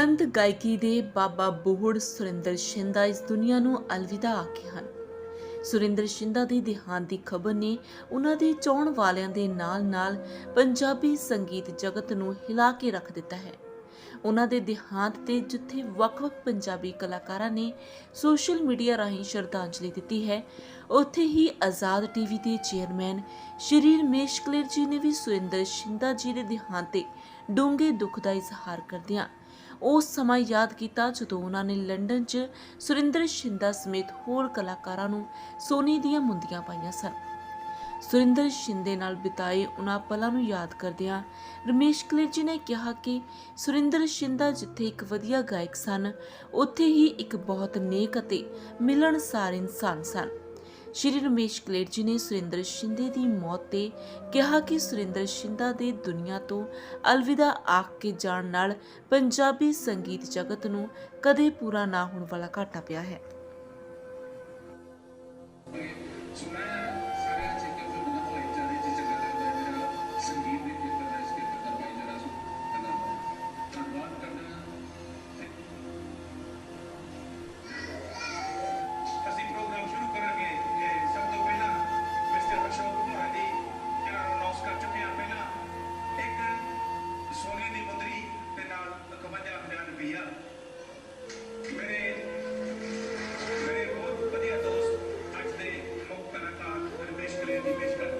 ਬੁਲੰਦ ਗਾਇਕੀ ਦੇ ਬਾਬਾ ਬੋਹੜ ਸੁਰਿੰਦਰ ਸ਼ਿੰਦਾ ਇਸ ਦੁਨੀਆ ਨੂੰ ਅਲਵਿਦਾ ਆਖੇ ਹਨ। ਸੁਰਿੰਦਰ ਸ਼ਿੰਦਾ ਦੇ ਦੇਹਾਂਤ ਦੀ ਖਬਰ ਨੇ ਉਹਨਾਂ ਦੇ ਚਾਹਣ ਵਾਲਿਆਂ ਦੇ ਨਾਲ-ਨਾਲ ਪੰਜਾਬੀ ਸੰਗੀਤ ਜਗਤ ਨੂੰ ਹਿਲਾ ਕੇ ਰੱਖ ਦਿੱਤਾ ਹੈ। ਉਹਨਾਂ ਦੇ ਦੇਹਾਂਤ ਤੇ ਜਿੱਥੇ ਵੱਖ-ਵੱਖ ਪੰਜਾਬੀ ਕਲਾਕਾਰਾਂ ਨੇ ਸੋਸ਼ਲ ਮੀਡੀਆ ਰਾਹੀਂ ਸ਼ਰਧਾਂਜਲੀ ਦਿੱਤੀ ਹੈ, ਉੱਥੇ ਹੀ ਆਜ਼ਾਦ ਟੀਵੀ ਦੇ ਚੇਅਰਮੈਨ ਸ਼੍ਰੀ ਰਮੇਸ਼ ਕਲੇਰ ਜੀ ਨੇ ਵੀ ਸੁਰਿੰਦਰ ਸ਼ਿੰਦਾ ਜੀ ਦੇ ਦੇਹਾਂਤ ਤੇ ਡੂੰਘੇ ਦੁੱਖ ਦਾ ਇਜ਼ਹਾਰ ਕਰਦਿਆਂ ਉਸ ਸਮਾਂ ਯਾਦ ਕੀਤਾ ਜਦੋਂ ਉਹਨਾਂ ਨੇ ਲੰਡਨ 'ਚ ਸੁਰਿੰਦਰ ਸ਼ਿੰਦਾ ਸਮੇਤ ਹੋਰ ਕਲਾਕਾਰਾਂ ਨੂੰ ਸੋਨੇ ਦੀਆਂ ਮੁੰਦੀਆਂ ਪਾਈਆਂ ਸਨ। ਸੁਰਿੰਦਰ ਸ਼ਿੰਦੇ ਨਾਲ ਬਿਤਾਏ ਉਹਨਾਂ ਪਲਾਂ ਨੂੰ ਯਾਦ ਕਰਦਿਆਂ ਰਮੇਸ਼ ਕਲੇਰ ਜੀ ਨੇ ਕਿਹਾ ਕਿ ਸੁਰਿੰਦਰ ਸ਼ਿੰਦਾ ਜਿੱਥੇ ਇੱਕ ਵਧੀਆ ਗਾਇਕ ਸਨ, ਉੱਥੇ ਹੀ ਇੱਕ ਬਹੁਤ ਨੇਕ ਅਤੇ ਮਿਲਣਸਾਰ ਇਨਸਾਨ ਸਨ। ਸ਼੍ਰੀ ਰਮੇਸ਼ ਕਲੇਰ ਜੀ ਨੇ ਸੁਰਿੰਦਰ ਸ਼ਿੰਦੇ ਦੀ ਮੌਤ ਤੇ ਕਿਹਾ ਕਿ ਸੁਰਿੰਦਰ ਸ਼ਿੰਦਾ ਦੇ ਦੁਨੀਆ ਤੋਂ ਅਲਵਿਦਾ ਆਖ ਕੇ ਜਾਣ ਨਾਲ ਪੰਜਾਬੀ ਸੰਗੀਤ ਜਗਤ ਨੂੰ ਕਦੇ ਪੂਰਾ ਨਾ ਹੋਣ ਵਾਲਾ ਘਾਟਾ ਪਿਆ ਹੈ। ਰਮੇਸ਼